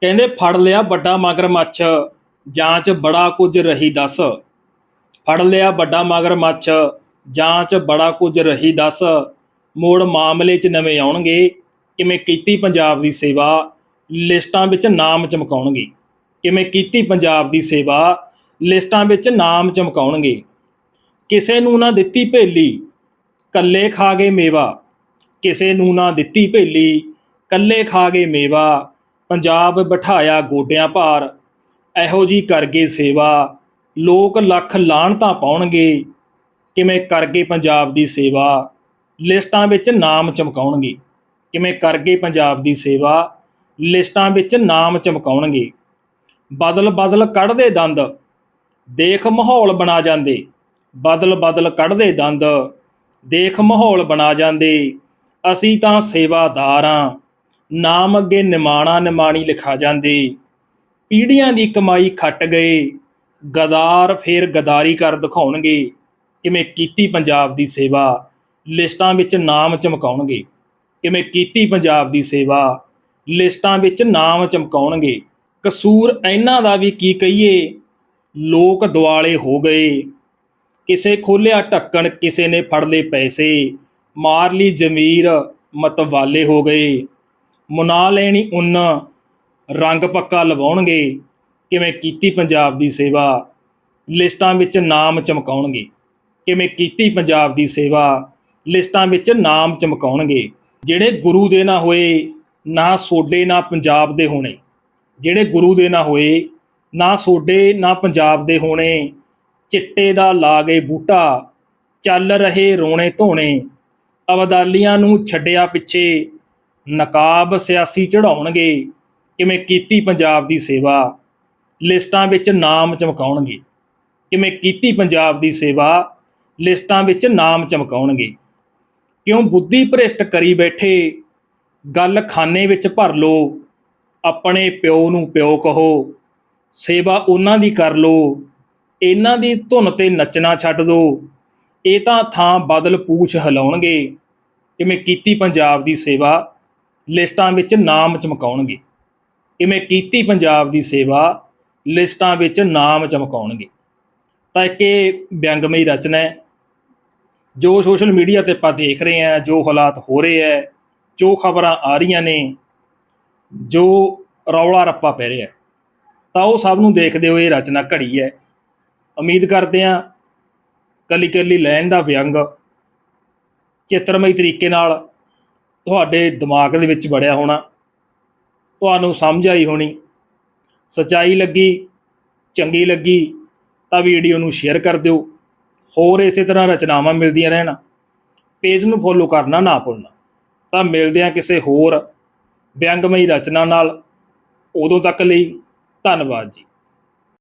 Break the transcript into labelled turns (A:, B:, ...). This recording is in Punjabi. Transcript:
A: ਕਹਿੰਦੇ ਫੜ ਲਿਆ ਵੱਡਾ ਮਗਰਮੱਛ, ਜਾਂਚ ਬੜਾ ਕੁਝ ਰਹੀ ਦੱਸ। ਫੜ ਲਿਆ ਵੱਡਾ ਮਗਰਮੱਛ, ਜਾਂਚ ਬੜਾ ਕੁਝ ਰਹੀ ਦੱਸ। ਮੋੜ ਮਾਮਲੇ 'ਚ ਨਵੇਂ ਆਉਣਗੇ, ਕਿਵੇਂ ਕੀਤੀ ਪੰਜਾਬ ਦੀ ਸੇਵਾ, ਲਿਸਟਾਂ ਵਿੱਚ ਨਾਮ ਚਮਕਾਉਣਗੇ। ਕਿਵੇਂ ਕੀਤੀ ਪੰਜਾਬ ਦੀ ਸੇਵਾ, ਲਿਸਟਾਂ ਵਿੱਚ ਨਾਮ ਚਮਕਾਉਣਗੇ। ਕਿਸੇ ਨੂੰ ਨਾ ਦਿੱਤੀ ਭੇਲੀ, ਕੱਲੇ ਖਾ ਗਏ ਮੇਵਾ। ਕਿਸੇ ਨੂੰ ਨਾ ਦਿੱਤੀ ਭੇਲੀ, ਕੱਲੇ ਖਾ ਗਏ ਮੇਵਾ। ਪੰਜਾਬ ਬਿਠਾਇਆ ਗੋਡਿਆਂ ਭਾਰ। ਇਹੋ ਜੀ ਕਰ ਗਏ ਸੇਵਾ। ਲੋਕ ਲੱਖ ਲਾਹਣਤਾਂ ਪਾਉਣਗੇ। ਕਿਵੇਂ ਕਰ ਗਏ ਪੰਜਾਬ ਦੀ ਸੇਵਾ? ਲਿਸਟਾਂ ਵਿੱਚ ਨਾਮ ਚਮਕਾਉਣਗੇ। ਕਿਵੇਂ ਕਰ ਗਏ ਪੰਜਾਬ ਦੀ ਸੇਵਾ? ਲਿਸਟਾਂ ਵਿੱਚ ਨਾਮ ਚਮਕਾਉਣਗੇ। ਬਦਲ ਬਦਲ ਕੱਢਦੇ ਦੰਦ। ਦੇਖ ਮਾਹੌਲ ਬਣਾ ਜਾਂਦੇ। ਬਦਲ ਬਦਲ ਕੱਢਦੇ ਦੰਦ। ਦੇਖ ਮਾਹੌਲ ਬਣਾ ਜਾਂਦੇ। ਅਸੀਂ ਤਾਂ ਸੇਵਾਦਾਰ ਸੇਵਾਦਾਰਾਂ ਨਾਮ ਅੱਗੇ ਨਿਮਾਣਾ ਨਿਮਾਣੀ ਲਿਖਾ ਜਾਂਦੇ। ਪੀੜ੍ਹੀਆਂ ਦੀ ਕਮਾਈ ਖੱਟ ਗਏ ਗਦਾਰ ਫੇਰ ਗਦਾਰੀ ਕਰ ਦਿਖਾਉਣਗੇ। ਕਿਵੇਂ ਕੀਤੀ ਪੰਜਾਬ ਦੀ ਸੇਵਾ। ਲਿਸਟਾਂ ਵਿੱਚ ਨਾਮ ਚਮਕਾਉਣਗੇ। ਕਿਵੇਂ ਕੀਤੀ ਪੰਜਾਬ ਦੀ ਸੇਵਾ। ਲਿਸਟਾਂ ਵਿੱਚ ਨਾਮ ਚਮਕਾਉਣਗੇ। ਕਸੂਰ ਇਹਨਾਂ ਦਾ ਵੀ ਕੀ ਕਹੀਏ? ਲੋਕ ਦੁਆਲੇ ਹੋ ਗਏ। ਕਿਸੇ ਖੋਲਿਆ ਢੱਕਣ, ਕਿਸੇ ਨੇ ਫੜ ਲਏ ਪੈਸੇ। ਮਾਰ ਲਈ ਜ਼ਮੀਰ, ਮਤਵਾਲੇ ਹੋ ਗਏ। ਮੁਨਾ ਲੈਣੀ ਉੱਨ। ਰੰਗ ਪੱਕਾ ਲਵਾਉਣਗੇ, ਕਿਵੇਂ ਕੀਤੀ ਪੰਜਾਬ ਦੀ ਸੇਵਾ। ਲਿਸਟਾਂ ਵਿੱਚ ਨਾਮ ਚਮਕਾਉਣਗੇ, ਕਿਵੇਂ ਕੀਤੀ ਪੰਜਾਬ ਦੀ ਸੇਵਾ। ਲਿਸਟਾਂ ਵਿੱਚ ਨਾਮ ਚਮਕਾਉਣਗੇ, ਜਿਹੜੇ ਗੁਰੂ ਦੇ ਨਾ ਹੋਏ, ਨਾ ਸੋਡੇ, ਨਾ ਪੰਜਾਬ ਦੇ ਹੋਣੇ। ਜਿਹੜੇ ਗੁਰੂ ਦੇ ਨਾ ਹੋਏ, ਨਾ ਸੋਡੇ, ਨਾ ਪੰਜਾਬ ਦੇ ਹੋਣੇ। ਚਿੱਟੇ ਦਾ ਲਾ ਗਏ ਬੂਟਾ, ਚੱਲ ਰਹੇ ਰੋਣੇ ਧੋਣੇ। ਅਬਦਾਲੀਆਂ ਨੂੰ ਛੱਡਿਆ ਪਿੱਛੇ ਨਕਾਬ ਸਿਆਸੀ ਚੜਾਉਣਗੇ ਕਿਵੇਂ ਕੀਤੀ ਪੰਜਾਬ ਦੀ ਸੇਵਾ? ਲਿਸਟਾਂ ਵਿੱਚ ਨਾਮ ਚਮਕਾਉਣਗੇ। ਕਿਵੇਂ ਕੀਤੀ ਪੰਜਾਬ ਦੀ ਸੇਵਾ? ਲਿਸਟਾਂ ਵਿੱਚ ਨਾਮ ਚਮਕਾਉਣਗੇ। ਕਿਉਂ ਬੁੱਧੀ ਭ੍ਰਿਸ਼ਟ ਕਰੀ ਬੈਠੇ? ਗੱਲ ਖਾਨੇ ਵਿੱਚ ਭਰ ਲੋ। ਆਪਣੇ ਪਿਓ ਨੂੰ ਪਿਓ ਕਹੋ। ਸੇਵਾ ਉਹਨਾਂ ਦੀ ਕਰ ਲੋ। ਇਹਨਾਂ ਦੀ ਧੁਨ ਤੇ ਨੱਚਣਾ ਛੱਡ ਦੋ। ਇਹ ਤਾਂ ਥਾਂ ਬਦਲ ਪੂਛ ਹਿਲਾਉਣਗੇ। ਕਿਵੇਂ ਕੀਤੀ ਪੰਜਾਬ ਦੀ ਸੇਵਾ? ਲਿਸਟਾਂ ਵਿੱਚ ਨਾਮ ਚਮਕਾਉਣਗੇ। ਕਿਵੇਂ ਕੀਤੀ ਪੰਜਾਬ ਦੀ ਸੇਵਾ, ਲਿਸਟਾਂ ਵਿੱਚ ਨਾਮ ਚਮਕਾਉਣਗੇ। ਤਾਂ ਇੱਕ ਇਹ ਵਿਅੰਗਮਈ ਰਚਨਾ ਹੈ, ਜੋ ਸੋਸ਼ਲ ਮੀਡੀਆ ਤੇ ਆਪਾਂ ਦੇਖ ਰਹੇ ਹਾਂ, ਜੋ ਹਾਲਾਤ ਹੋ ਰਹੇ ਹੈ, ਜੋ ਖਬਰਾਂ ਆ ਰਹੀਆਂ ਨੇ, ਜੋ ਰੌਲਾ ਰੱਪਾ ਪੈ ਰਿਹਾ ਤਾਂ ਉਹ ਸਭ ਨੂੰ ਦੇਖਦੇ ਹੋਏ ਇਹ ਰਚਨਾ ਘੜੀ ਹੈ। ਉਮੀਦ ਕਰਦੇ ਹਾਂ ਕੱਲੀ ਕੱਲੀ ਲਾਈਨ ਦਾ ਵਿਅੰਗ ਚਿੱਤਰਮਈ ਤਰੀਕੇ ਨਾਲ ਤੁਹਾਡੇ ਦਿਮਾਗ ਦੇ ਵਿੱਚ ਵੜਿਆ ਹੋਣਾ, ਤੁਹਾਨੂੰ ਸਮਝ ਆਈ ਹੋਣੀ, ਸਚਾਈ ਲੱਗੀ, ਚੰਗੀ ਲੱਗੀ, ਤਾਂ ਵੀਡੀਓ ਨੂੰ ਸ਼ੇਅਰ ਕਰ ਦਿਓ, ਹੋਰ ਇਸੇ ਤਰ੍ਹਾਂ ਰਚਨਾਵਾਂ ਮਿਲਦੀਆਂ ਰਹਿਣ, ਪੇਜ ਨੂੰ ਫੋਲੋ ਕਰਨਾ ਨਾ ਭੁੱਲਣਾ, ਤਾਂ ਮਿਲਦੇ ਹਾਂ ਕਿਸੇ ਹੋਰ ਵਿਅੰਗਮਈ ਰਚਨਾ ਨਾਲ, ਉਦੋਂ ਤੱਕ ਲਈ ਧੰਨਵਾਦ ਜੀ।